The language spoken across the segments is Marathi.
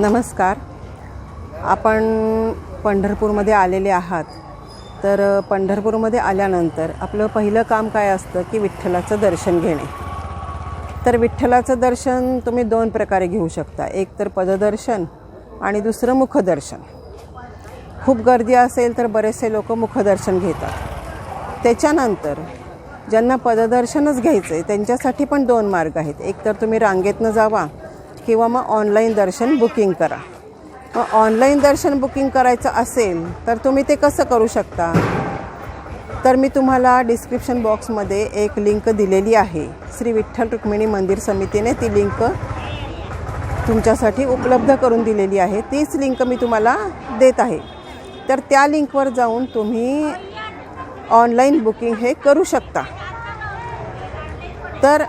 नमस्कार. आपण पंढरपूरमध्ये आलेले आहात. तर पंढरपूरमध्ये आल्यानंतर आपलं पहिलं काम काय असतं की विठ्ठलाचं दर्शन घेणे. तर विठ्ठलाचं दर्शन तुम्ही दोन प्रकारे घेऊ शकता. एक तर पददर्शन आणि दुसरं मुखदर्शन. खूप गर्दी असेल तर बरेचसे लोक मुखदर्शन घेतात. त्याच्यानंतर ज्यांना पददर्शनच घ्यायचं आहे त्यांच्यासाठी पण दोन मार्ग आहेत. एक तर तुम्ही रांगेतनं जावा किंवा मग ऑनलाईन दर्शन बुकिंग करा. मग ऑनलाईन दर्शन बुकिंग करायचं असेल तर तुम्ही ते कसं करू शकता? तर मी तुम्हाला डिस्क्रिप्शन बॉक्समध्ये एक लिंक दिलेली आहे. श्री विठ्ठल रुक्मिणी मंदिर समितीने ती लिंक तुमच्यासाठी उपलब्ध करून दिलेली आहे. तीच लिंक मी तुम्हाला देत आहे. तर त्या लिंकवर जाऊन तुम्ही ऑनलाईन बुकिंग हे करू शकता. तर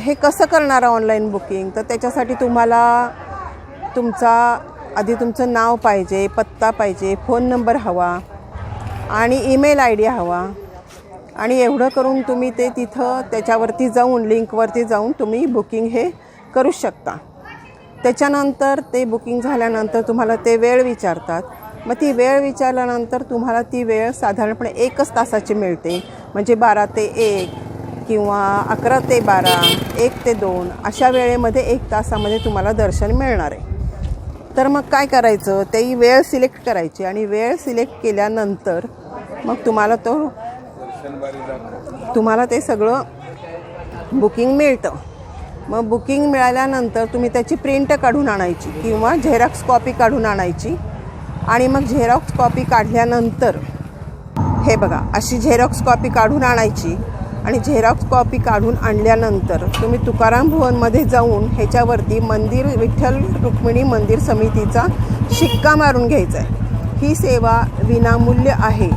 हे कसं करणार ऑनलाईन बुकिंग तर त्याच्यासाठी तुम्हाला तुमचा आधी तुमचं नाव पाहिजे पत्ता पाहिजे फोन नंबर हवा आणि ईमेल आय डी हवा. आणि एवढं करून तुम्ही ते तिथं त्याच्यावरती जाऊन लिंकवरती जाऊन तुम्ही बुकिंग हे करू शकता. त्याच्यानंतर ते बुकिंग झाल्यानंतर तुम्हाला ते वेळ विचारतात. मग ती वेळ विचारल्यानंतर तुम्हाला ती वेळ साधारणपणे एकच तासाची मिळते. म्हणजे बारा ते एक किंवा अकरा ते बारा एक ते दोन अशा वेळेमध्ये एक तासामध्ये तुम्हाला दर्शन मिळणार आहे. तर मग काय करायचं? तेही वेळ सिलेक्ट करायची आणि वेळ सिलेक्ट केल्यानंतर मग तुम्हाला तो तुम्हाला ते सगळं बुकिंग मिळतं. मग बुकिंग मिळाल्यानंतर तुम्ही त्याची प्रिंट काढून आणायची किंवा झेरॉक्स कॉपी काढून आणायची. आणि मग झेरॉक्स कॉपी काढल्यानंतर हे बघा अशी झेरॉक्स कॉपी काढून आणायची. आणि झेरॉक्स कॉपी काढून आणल्यानंतर तुम्ही तुकाराम भुवनमध्ये जाऊन ह्याच्यावरती मंदिर विठ्ठल रुक्मिणी मंदिर समितीचा शिक्का मारून घ्यायचा आहे. ही सेवा विनामूल्य आहे.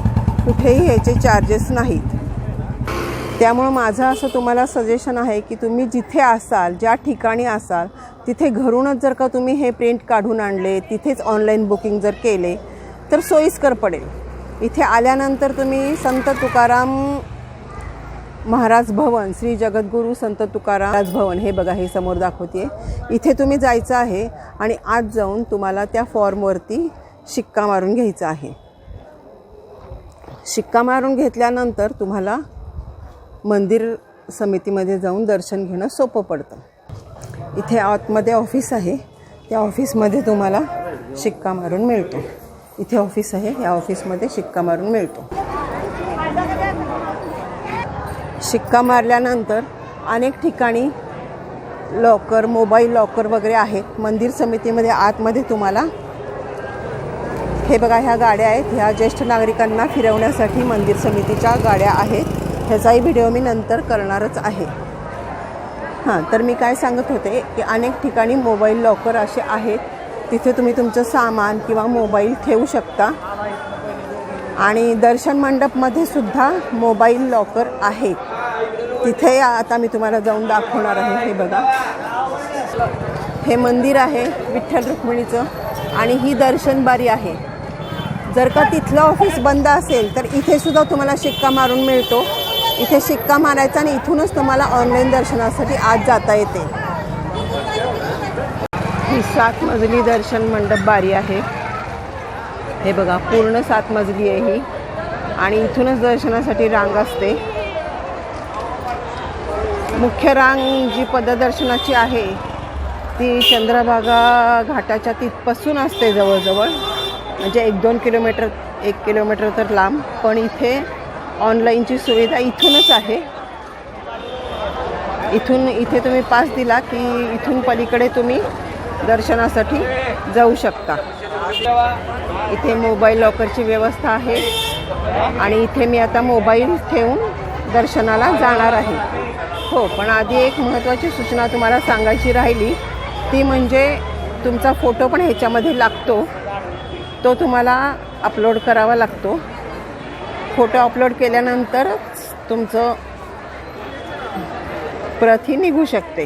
कुठेही ह्याचे चार्जेस नाहीत. त्यामुळं माझं असं तुम्हाला सजेशन आहे की तुम्ही जिथे असाल ज्या ठिकाणी असाल तिथे घरूनच जर का तुम्ही हे प्रिंट काढून आणले तिथेच ऑनलाईन बुकिंग जर केले तर सोयीस्कर पडेल. इथे आल्यानंतर तुम्ही संत तुकाराम महाराज भवन श्री जगद्गुरू संत तुकाराम महाराज भवन हे बघा हे समोर दाखवते इथे तुम्ही जायचं आहे आणि आत जाऊन तुम्हाला त्या फॉर्मवरती शिक्का मारून घ्यायचा आहे. शिक्का मारून घेतल्यानंतर तुम्हाला मंदिर समितीमध्ये जाऊन दर्शन घेणं सोपं पडतं. इथे आतमध्ये ऑफिस आहे. त्या ऑफिसमध्ये तुम्हाला शिक्का मारून मिळतो. इथे ऑफिस आहे. या ऑफिसमध्ये शिक्का मारून मिळतो. शिक्का मारल्यानंतर अनेक ठिकाणी लॉकर मोबाईल लॉकर वगैरे आहेत. मंदिर समितीमध्ये आतमध्ये तुम्हाला हे बघा ह्या गाड्या आहेत. ह्या ज्येष्ठ नागरिकांना फिरवण्यासाठी मंदिर समितीच्या गाड्या आहेत. ह्याचाही व्हिडिओ मी नंतर करणारच आहे. हां तर मी काय सांगत होते की अनेक ठिकाणी मोबाईल लॉकर असे आहेत. तिथे तुम्ही तुमचं सामान किंवा मोबाईल ठेवू शकता. आणि दर्शन मंडपमध्ये सुद्धा मोबाईल लॉकर आहेत तिथे आता मी तुम्हाला जाऊन दाखवणार आहे हे बघा. हे मंदिर आहे विठ्ठल रुक्मिणीचं आणि ही दर्शन बारी आहे. जर का तिथलं ऑफिस बंद असेल तर इथे सुद्धा तुम्हाला शिक्का मारून मिळतो. इथे शिक्का मारायचा आणि इथूनच तुम्हाला ऑनलाईन दर्शनासाठी आज जाता येते. ही सात मजली दर्शन मंडप बारी आहे. हे बघा पूर्ण सात मजली आहे ही. आणि इथूनच दर्शनासाठी रांग असते. मुख्य रांग जी पददर्शनाची आहे ती चंद्रभागा घाटाच्या तिथपासून असते जवळजवळ. म्हणजे एक दोन किलोमीटर एक किलोमीटर तर लांब. पण इथे ऑनलाईनची सुविधा इथूनच आहे. इथून इथे तुम्ही पास दिला की इथून पलीकडे तुम्ही दर्शनासाठी जाऊ शकता. इथे मोबाईल लॉकरची व्यवस्था आहे. आणि इथे मी आता मोबाईल ठेवून दर्शनाला जाणार आहे. हो पण आधी एक महत्त्वाची सूचना तुम्हाला सांगायची राहिली ती म्हणजे तुमचा फोटो पण ह्याच्यामध्ये लागतो. तो तुम्हाला अपलोड करावा लागतो. फोटो अपलोड केल्यानंतरच तुमचं प्रथी निघू शकते.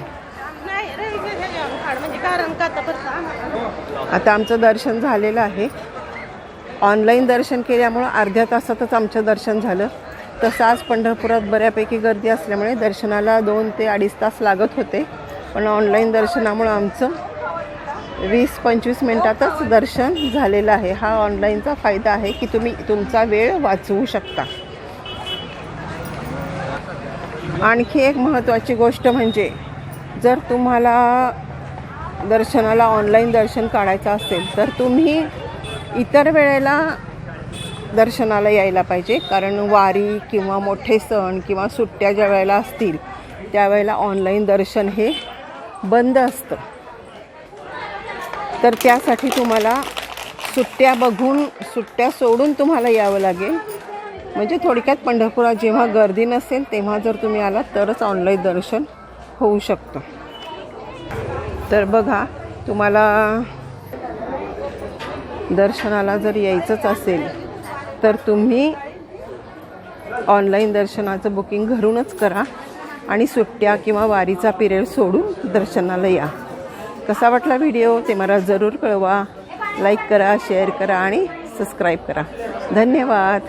आता आमचं दर्शन झालेलं आहे. ऑनलाईन दर्शन केल्यामुळं अर्ध्या तासातच आमचं दर्शन झालं. तसं आज पंढरपुरात बऱ्यापैकी गर्दी असल्यामुळे दर्शनाला दोन ते अडीच तास लागत होते. पण ऑनलाईन दर्शनामुळं आमचं वीस पंचवीस मिनटातच दर्शन झालेलं आहे. हा ऑनलाईनचा फायदा आहे की तुम्ही तुमचा वेळ वाचवू शकता. आणखी एक महत्त्वाची गोष्ट म्हणजे जर तुम्हाला दर्शनाला ऑनलाईन दर्शन काढायचं असेल तर तुम्ही इतर वेळेला दर्शनाला यायला पाहिजे. कारण वारी किंवा मोठे सण किंवा सुट्ट्या ज्या वेळेला असतील त्यावेळेला ऑनलाईन दर्शन हे बंद असतं. तर त्यासाठी तुम्हाला सुट्ट्या बघून सुट्ट्या सोडून तुम्हाला यावं लागेल. म्हणजे थोडक्यात पंढरपुरात जेव्हा गर्दी नसेल तेव्हा जर तुम्ही आलात तरच ऑनलाईन दर्शन होऊ शकतं. तर बघा तुम्हाला दर्शनाला जर यायचंच असेल तर तुम्ही ऑनलाईन दर्शनाचं बुकिंग घरूनच करा आणि सुट्ट्या किंवा वारीचा पिरियड सोडून दर्शनाला या. कसा वाटला व्हिडिओ ते मला जरूर कळवा. लाईक करा शेअर करा आणि सबस्क्राईब करा. धन्यवाद.